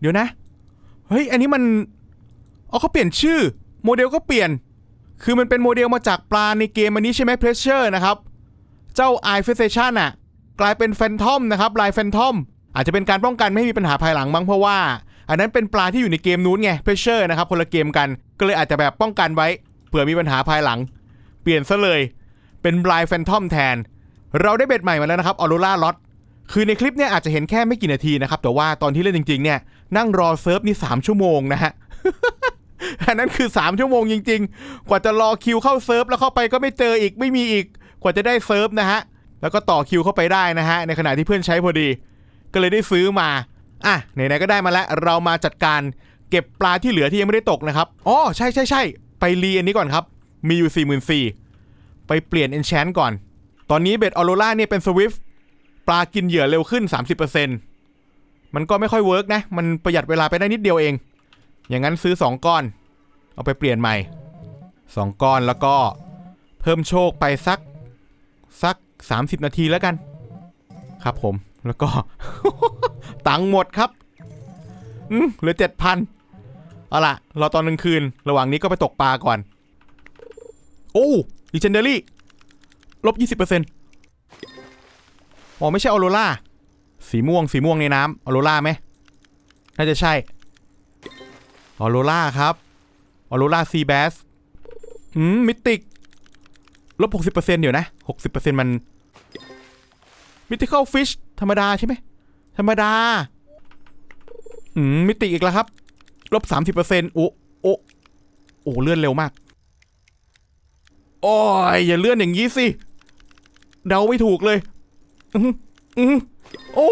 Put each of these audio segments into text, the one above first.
เดี๋ยวนะ เฮ้ย อันนี้มันอ๋อเขาเปลี่ยนชื่อ โมเดลก็เปลี่ยน คือมันเป็นโมเดลมาจากปลาในเกมอันนี้ใช่ไหมเพรสเชอร์นะครับ เจ้าไอเฟสเซชันอะกลายเป็นแฟนทอมนะครับลายแฟนทอม อาจจะเป็นการป้องกันไม่ให้มีปัญหาภายหลังมั้งเพราะว่า อันนั้นเป็นปลาที่อยู่ในเกมนู้นไงเพรสเชอร์นะครับคนละเกมกัน ก็เลยอาจจะแบบป้องกันไว้เผื่อมีปัญหาภายหลัง เปลี่ยนซะเลย เป็นลายแฟนทอมแทน เราได้เบ็ดใหม่มาแล้วนะครับออโรราล็อตคือในคลิปเนี่ยอาจจะเห็นแค่ไม่กี่นาทีนะครับแต่ว่าตอนที่เล่นจริงๆเนี่ย นั่งรอเซิร์ฟนี่ 3 ชั่วโมงนะฮะอันนั้นคือ 3 ชั่วโมงจริง ๆ กว่าจะรอคิวเข้าเซิร์ฟแล้วเข้าไปก็ไม่เจออีกไม่มีอีก กว่าจะได้เซิร์ฟนะฮะ แล้วก็ต่อคิวเข้าไปได้นะฮะ ในขณะที่เพื่อนใช้พอดี ก็เลยได้ซื้อมา อะไหนๆก็ได้มาแล้ว เรามาจัดการเก็บปลาที่เหลือที่ยังไม่ได้ตกนะครับ อ๋อใช่ใช่ใช่ไปรีอันนี้ก่อนครับ มีอยู่4 4 0 0 0ไปเปลี่ยน enchant ก่อน ตอนนี้เบ็ดออโรราเนี่ยเป็นสวิฟปลากินเหยื่อเร็วขึ้น 30% มันก็ไม่ค่อยเวิร์กนะ มันประหยัดเวลาไปได้นิดเดียวเอง อย่างนั้นซื้อ 2 ก้อน เอาไปเปลี่ยนใหม่ 2 ก้อนแล้วก็เพิ่มโชคไปสักสัก 30 นาทีแล้วกัน ครับผมแล้วก็ ตังค์หมดครับอืมเหลือ7,000เอาล่ะเราตอนกลางคืน ระหว่างนี้ก็ไปตกปลาก่อน โอ้ดิเจนเดอรี่ลบ20%อ๋อ ไม่ใช่ออโรรา สีม่วงสีม่วงในน้ำออโรราไหมน่าจะใช่ออโรราครับออโรราซีแบสอืมมิติกลบหกสิบเปอร์เซ็นต์เดี๋ยวนะหกสิบเปอร์เซ็นต์มันมิติคอลฟิชธรรมดาใช่ไหมธรรมดา อืมมิติอีกแล้วครับลบสามสิบเปอร์เซ็นต์โอ้โอ้โอ้เลื่อนเร็วมาก โอ้ยอย่าเลื่อนอย่างนี้สิ เดาไม่ถูกเลย อืออือ โอ้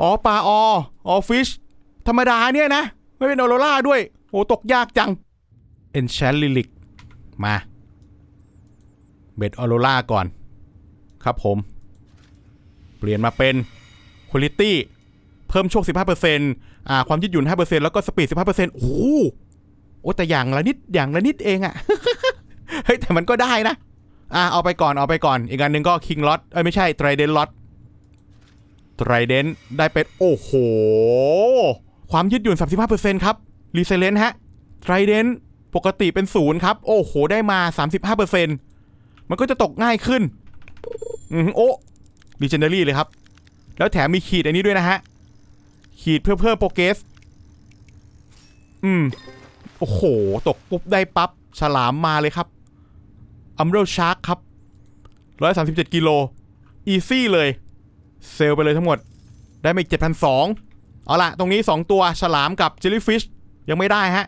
อ๋อปลาออออฟิชธรรมดาเนี่ยนะ ไม่เป็นออโรราด้วยโอ้ตกยากจังเอนแชนลิลิกมา เบ็ดออโรราก่อน ครับผม เปลี่ยนมาเป็นคุณลิตี้เพิ่มโชค 15%อ่า ความยืดหยุ่น 5%แล้วก็สปีด 15%โอ้โหโอ้แต่อย่างละนิดอย่างละนิดเองอะเฮ้ย แต่มันก็ได้นะ อะเอาไปก่อนเอาไปก่อน อีกอันหนึ่งก็คิงล็อตเอ้ยไม่ใช่ไตรเดนล็อต ไตรเดนได้เป็นโอ้โห ความยืดหยุ่น 35%ครับรีเซเลนฮะไตรเดนปกติเป็นศูนย์ครับ โอ้โห ได้มา 35%มันก็จะตกง่ายขึ้น อืมโอ้ดีเจนเดอรี่เลยครับ แล้วแถมมีขีดอันนี้ด้วยนะฮะ ขีดเพื่อเพิ่มโปรเกส อืม โอ้โห ตกปุ๊บได้ปับ๊บ ฉลามมาเลยครับอัมเบลชาร์กครับ 137 กิโล อีซี่เลย เซลไปเลยทั้งหมด ได้มาอีก7,200เอาละตรงนี้ 2 ตัวฉลามกับเจลลี่ฟิชยังไม่ได้ฮะ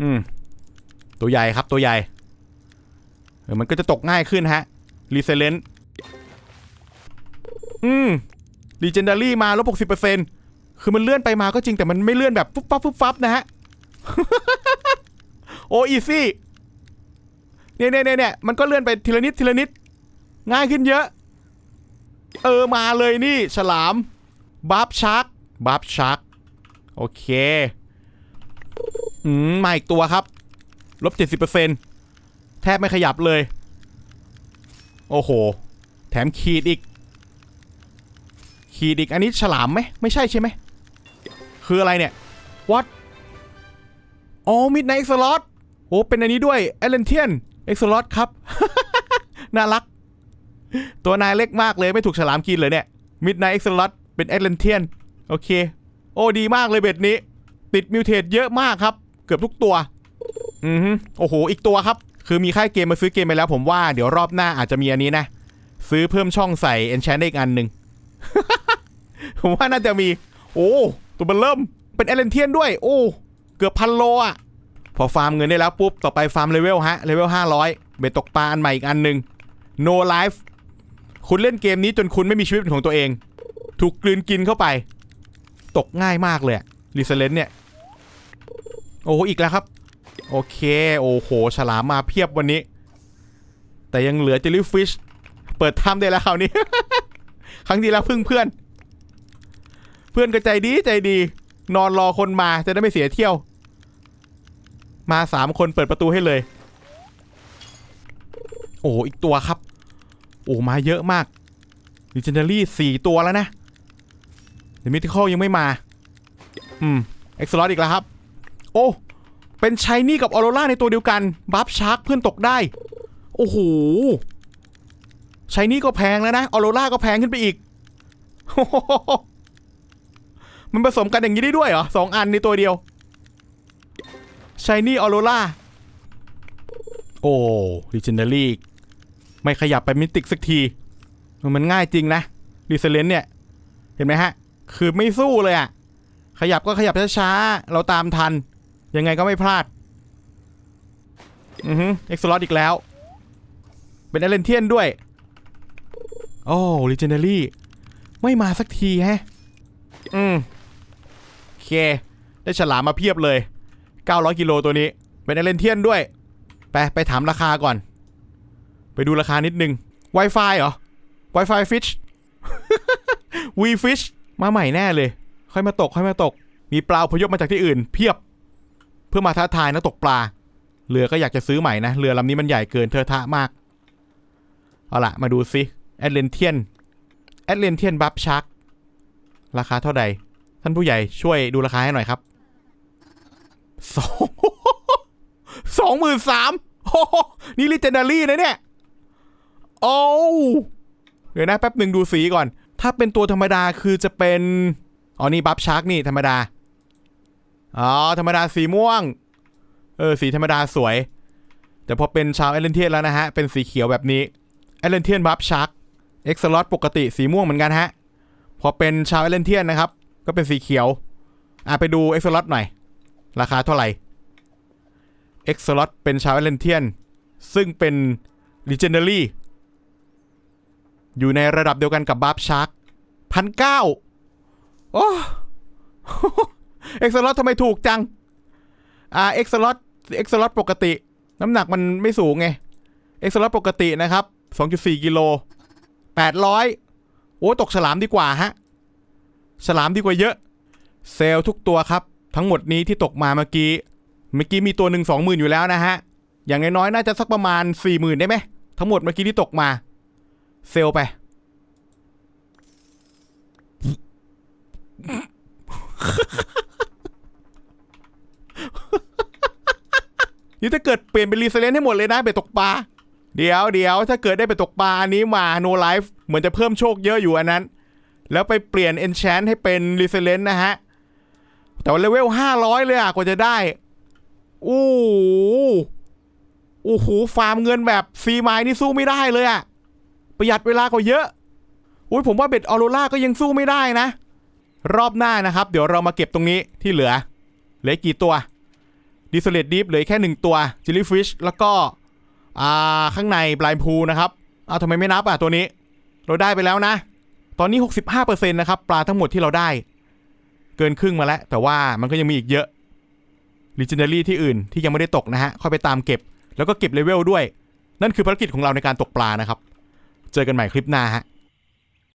อืม ตัวใหญ่ครับตัวใหญ่เออมันก็จะตกง่ายขึ้นฮะรีเซเลนต์อืมรีเจนดารี่มาลบ60%คือมันเลื่อนไปมาก็จริงแต่มันไม่เลื่อนแบบฟุบฟับฟุบฟับนะฮะ โออีซี่เนี่ยเนี่ยเนี่ยมันก็เลื่อนไปทีละนิดทีละนิด ง่ายขึ้นเยอะ เออมาเลยนี่ ฉลามบัฟชักบัฟชัก โอเค อืมมาอีกตัวครับ ลบเจ็ดสิบเปอร์เซ็นแทบไม่ขยับเลย โอ้โห แถมขีดอีก ขีดอีก อันนี้ฉลามไหม ไม่ใช่ใช่ไหม คืออะไรเนี่ย what อ๋อมิดไนท์สล็กซ์ลอตโอ้เป็นอันนี้ด้วยเอเลนเทียนเอ็กซ์ลอดครับ น่ารัก ตัวนายเล็กมากเลยไม่ถูกฉลามกินเลยเนี่ยมิดไนเอ็กซ์ลอดเป็นแอตแลนเทียนโอเค โอ้ดีมากเลยเบ็ดนี้ ติดมิวเทตเยอะมากครับ เกือบทุกตัว อือฮึโอ้โห อีกตัวครับ คือมีค่ายเกมมาซื้อเกมไปแล้ว ผมว่าเดี๋ยวรอบหน้าอาจจะมีอันนี้นะ ซื้อเพิ่มช่องใส่เอนชนได้อีกอันหนึ่งผมว่าน่าจะมี โอ้ ตัวมันเริ่ม เป็นแอตแลนเทียนด้วย โอ้ เกือบพันโลอะ พอฟาร์มเงินได้แล้วปุ๊บ ต่อไปฟาร์มเลเวลฮะ เลเวล500เบ็ดตกปลาอันใหม่อีกอันหนึ่ง no life คุณเล่นเกมนี้จนคุณไม่มีชีวิตเป็นของตัวเอง ถูกกลืนกินเข้าไป ตกง่ายมากเลยรีเซเลนเนี่ย โอ้โหอีกแล้วครับ โอเค โอ้โห ฉลามมาเพียบวันนี้ แต่ยังเหลือเจลลี่ฟิชเปิดทำได้แล้วคราวนี้ ครั้งที่แล้วพึ่งเพื่อน เพื่อนก็ใจดีใจดี นอนรอคนมาจะได้ไม่เสียเที่ยว มาสามคนเปิดประตูให้เลย โอ้โหอีกตัวครับ โอ้มาเยอะมาก l ิ g เ n d a r y สี่ตัวแล้วนะเดมิทิคอลยังไม่มา อืม เอ็กซ์ลออีกแล้วครับ โอ้ เป็นชายนี่กับออโรราในตัวเดียวกัน บัฟชาร์กเพื่อนตกได้ โอ้โหชายนี่ก็แพงแล้วนะ ออโรราก็แพงขึ้นไปอีก มันผสมกันอย่างนี้ได้ด้วยเหรอสองอันในตัวเดียวชายนี่ออโรราโอ้ดิจินเนอรี่ ไม่ขยับไปมิติกสักที มันง่ายจริงนะรีเซเลนเนี่ย เห็นไหมฮะ คือไม่สู้เลยอะขยับก็ขยับช้าๆ เราตามทัน ยังไงก็ไม่พลาด อือฮึเอ็กซ์ลอตอีกแล้ว เป็นเอเลนเทียนด้วย โอ้ลิเจนเนอรี่ ไม่มาสักทีแฮะ อืมโอเค ได้ฉลามมาเพียบเลย 900 กิโลตัวนี้ เป็นเอเลนเทียนด้วย ไป ไปถามราคาก่อน ดูราคานิดนึง Wi-Fi เหรอ Wi-Fi Fish V Fish มาใหม่แน่เลย ค่อยมาตก ค่อยมาตก มีปลาพยพมาจากที่อื่น เพียบ เพื่อมาท้าทายนักตกปลา เรือก็อยากจะซื้อใหม่นะ เรือลำนี้มันใหญ่เกินเทอะทะมาก เอาล่ะมาดูซิแอดเลนเทียนแอดเลนเทียนบัฟชักราคาเท่าใด ท่านผู้ใหญ่ช่วยดูราคาให้หน่อยครับสองสองหมื่นสามนี่ลิเจนดารี่นะเนี่ย โอ้เดี๋ยวนะแป๊บหนึ่งดูสีก่อน ถ้าเป็นตัวธรรมดาคือจะเป็น อ๋อ นี่บัฟชาร์กนี่ธรรมดา อ๋อ ธรรมดาสีม่วง เออ สีธรรมดาสวย แต่พอเป็นชาวเอเลนเทียนแล้วนะฮะ เป็นสีเขียวแบบนี้เอเลนเทียนบัฟชาร์กเอ็กซ์ลอตปกติสีม่วงเหมือนกันฮะ พอเป็นชาวเอเลนเทียนนะครับ ก็เป็นสีเขียว อะไปดูเอ็กซ์ลอตหน่อย ราคาเท่าไหร่เอ็กซ์ลอตเป็นชาวเอเลนเทียนซึ่งเป็น Legendary อ อยู่ในระดับเดียวกันกับบัฟชาร์กพันเก้าโอ้เอ็กซ์ลอตทำไมถูกจัง อ่าเอ็กซ์ลอตเอ็กซ์ลอตปกติ น้ำหนักมันไม่สูงไงเอ็กซ์ลอตปกตินะครับ 2.4 กิโล 800 โอ้ ตกฉลามดีกว่าฮะ ฉลามดีกว่าเยอะ เซลล์ทุกตัวครับ ทั้งหมดนี้ที่ตกมาเมื่อกี้ เมื่อกี้มีตัวหนึ่งสองหมื่นอยู่แล้วนะฮะ อย่างน้อยๆ น่าจะสักประมาณสี่หมื่นได้ไหม ทั้งหมดเมื่อกี้ที่ตกมา เซลไป นี่ถ้าเกิดเปลี่ยนเป็นรีเซเลนให้หมดเลยนะไปตกปลา เดี๋ยวเดี๋ยวถ้าเกิดได้ไปตกปลาอันนี้มา no life เหมือนจะเพิ่มโชคเยอะอยู่อันนั้น แล้วไปเปลี่ยน enchant ให้เป็นรีเซเลนนะฮะ แต่ว่าเลเวล500เลยอะกว่าจะได้อู้หูโอ้โหฟาร์มเงินแบบฟรีไมล์นี่สู้ไม่ได้เลยอะ ประหยัดเวลากว่าเยอะอุ้ยผมว่าเบ็ดออโรล่าก็ยังสู้ไม่ได้นะ รอบหน้านะครับ เดี๋ยวเรามาเก็บตรงนี้ที่เหลือ เหลือกี่ตัวดิสเลตดิฟเหลือแค่หนึ่งตัวจิลลี่ฟิชแล้วก็อ่าข้างในบลายพูนะครับเอาทำไมไม่นับอะตัวนี้ เราได้ไปแล้วนะ ตอนนี้ 65%นะครับปลาทั้งหมดที่เราได้ เกินครึ่งมาแล้ว แต่ว่ามันก็ยังมีอีกเยอะ Legendary ที่อื่นที่ยังไม่ได้ตกนะฮะค่อยไปตามเก็บ แล้วก็เก็บเลเวลด้วย นั่นคือภารกิจของเราในการตกปลานะครับ เจอกันใหม่คลิปหน้าฮะ